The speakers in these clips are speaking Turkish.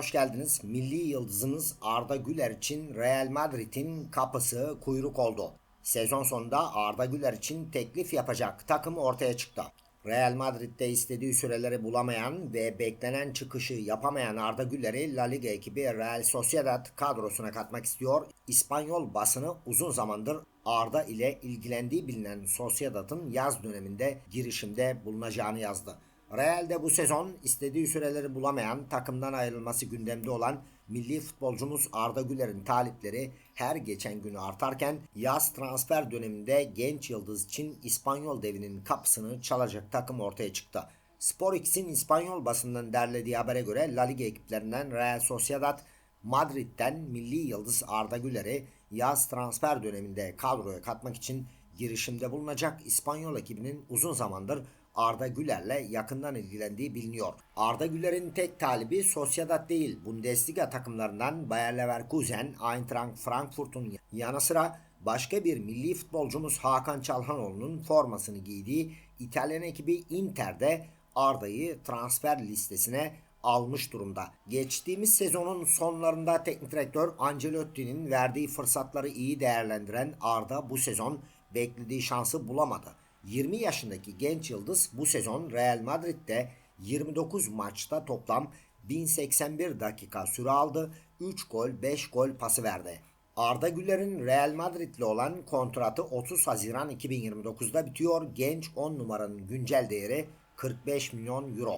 hoş geldiniz. Milli yıldızımız Arda Güler için Real Madrid'in kapısı kuyruk oldu. Sezon sonunda Arda Güler için teklif yapacak takım ortaya çıktı. Real Madrid'de istediği süreleri bulamayan ve beklenen çıkışı yapamayan Arda Güler'i La Liga ekibi Real Sociedad kadrosuna katmak istiyor. İspanyol basını uzun zamandır Arda ile ilgilendiği bilinen Sociedad'ın yaz döneminde girişimde bulunacağını yazdı. Real'de bu sezon istediği süreleri bulamayan, takımdan ayrılması gündemde olan milli futbolcumuz Arda Güler'in talipleri her geçen günü artarken yaz transfer döneminde genç yıldız için İspanyol devinin kapısını çalacak takım ortaya çıktı. Spor X'in İspanyol basından derlediği habere göre La Liga ekiplerinden Real Sociedad Madrid'den milli yıldız Arda Güler'i yaz transfer döneminde kadroya katmak için girişimde bulunacak İspanyol ekibinin uzun zamandır Arda Güler'le yakından ilgilendiği biliniyor. Arda Güler'in tek talibi Sociedad değil, Bundesliga takımlarından Bayer Leverkusen, Eintracht Frankfurt'un yanı sıra başka bir milli futbolcumuz Hakan Çalhanoğlu'nun formasını giydiği İtalyan ekibi Inter'de Arda'yı transfer listesine almış durumda. Geçtiğimiz sezonun sonlarında teknik direktör Ancelotti'nin verdiği fırsatları iyi değerlendiren Arda bu sezon beklediği şansı bulamadı. 20 yaşındaki genç yıldız bu sezon Real Madrid'de 29 maçta toplam 1081 dakika süre aldı. 3 gol 5 gol pası verdi. Arda Güler'in Real Madrid'le olan kontratı 30 Haziran 2029'da bitiyor. Genç 10 numaranın güncel değeri 45 milyon euro.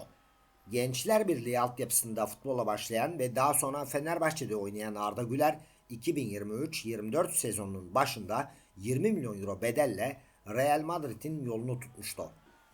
Gençler Birliği altyapısında futbola başlayan ve daha sonra Fenerbahçe'de oynayan Arda Güler 2023-24 sezonunun başında 20 milyon euro bedelle Real Madrid'in yolunu tutmuştu.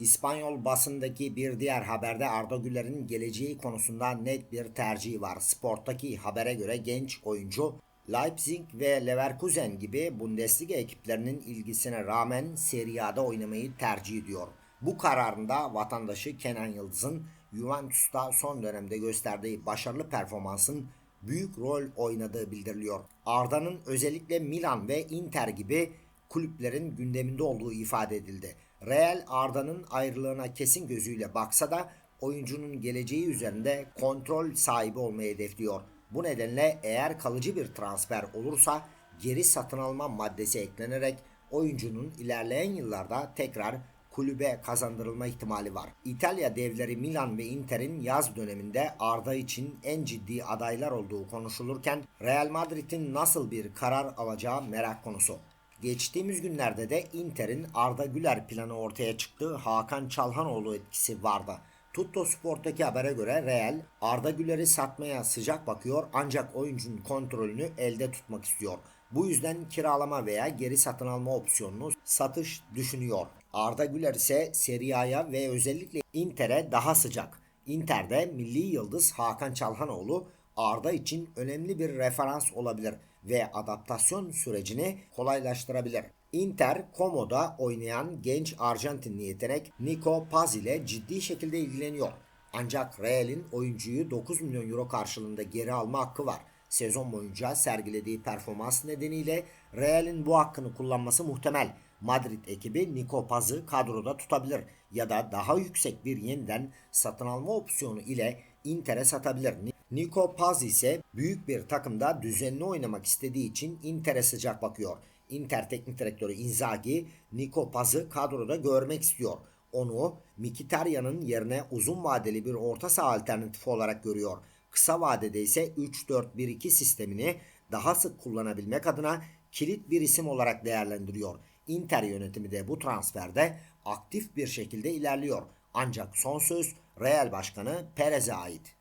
İspanyol basındaki bir diğer haberde Arda Güler'in geleceği konusunda net bir tercihi var. Sporttaki habere göre genç oyuncu Leipzig ve Leverkusen gibi Bundesliga ekiplerinin ilgisine rağmen Serie A'da oynamayı tercih ediyor. Bu kararında vatandaşı Kenan Yıldız'ın Juventus'ta son dönemde gösterdiği başarılı performansın büyük rol oynadığı bildiriliyor. Arda'nın özellikle Milan ve Inter gibi kulüplerin gündeminde olduğu ifade edildi. Real Arda'nın ayrılığına kesin gözüyle baksa da oyuncunun geleceği üzerinde kontrol sahibi olmayı hedefliyor. Bu nedenle eğer kalıcı bir transfer olursa geri satın alma maddesi eklenerek oyuncunun ilerleyen yıllarda tekrar kulübe kazandırılma ihtimali var. İtalya devleri Milan ve Inter'in yaz döneminde Arda için en ciddi adaylar olduğu konuşulurken Real Madrid'in nasıl bir karar alacağı merak konusu. Geçtiğimiz günlerde de Inter'in Arda Güler planı ortaya çıktı. Hakan Çalhanoğlu etkisi vardı. Tutto Sport'taki habere göre Real Arda Güler'i satmaya sıcak bakıyor ancak oyuncunun kontrolünü elde tutmak istiyor. Bu yüzden kiralama veya geri satın alma opsiyonunu satış düşünüyor. Arda Güler ise Serie A'ya ve özellikle Inter'e daha sıcak. Inter'de milli yıldız Hakan Çalhanoğlu Arda için önemli bir referans olabilir ve adaptasyon sürecini kolaylaştırabilir. Inter, Como'da oynayan genç Arjantinli yetenek Nico Paz ile ciddi şekilde ilgileniyor. Ancak Real'in oyuncuyu 9 milyon euro karşılığında geri alma hakkı var. Sezon boyunca sergilediği performans nedeniyle Real'in bu hakkını kullanması muhtemel. Madrid ekibi Nico Paz'ı kadroda tutabilir ya da daha yüksek bir yeniden satın alma opsiyonu ile Inter'e satabilir. Nico Paz ise büyük bir takımda düzenli oynamak istediği için Inter'e sıcak bakıyor. Inter teknik direktörü Inzaghi Nico Paz'ı kadroda görmek istiyor. Onu Mkhitaryan'ın yerine uzun vadeli bir orta saha alternatifi olarak görüyor. Kısa vadede ise 3-4-1-2 sistemini daha sık kullanabilmek adına kilit bir isim olarak değerlendiriyor. Inter yönetimi de bu transferde aktif bir şekilde ilerliyor. Ancak son söz Real Başkanı Perez'e ait.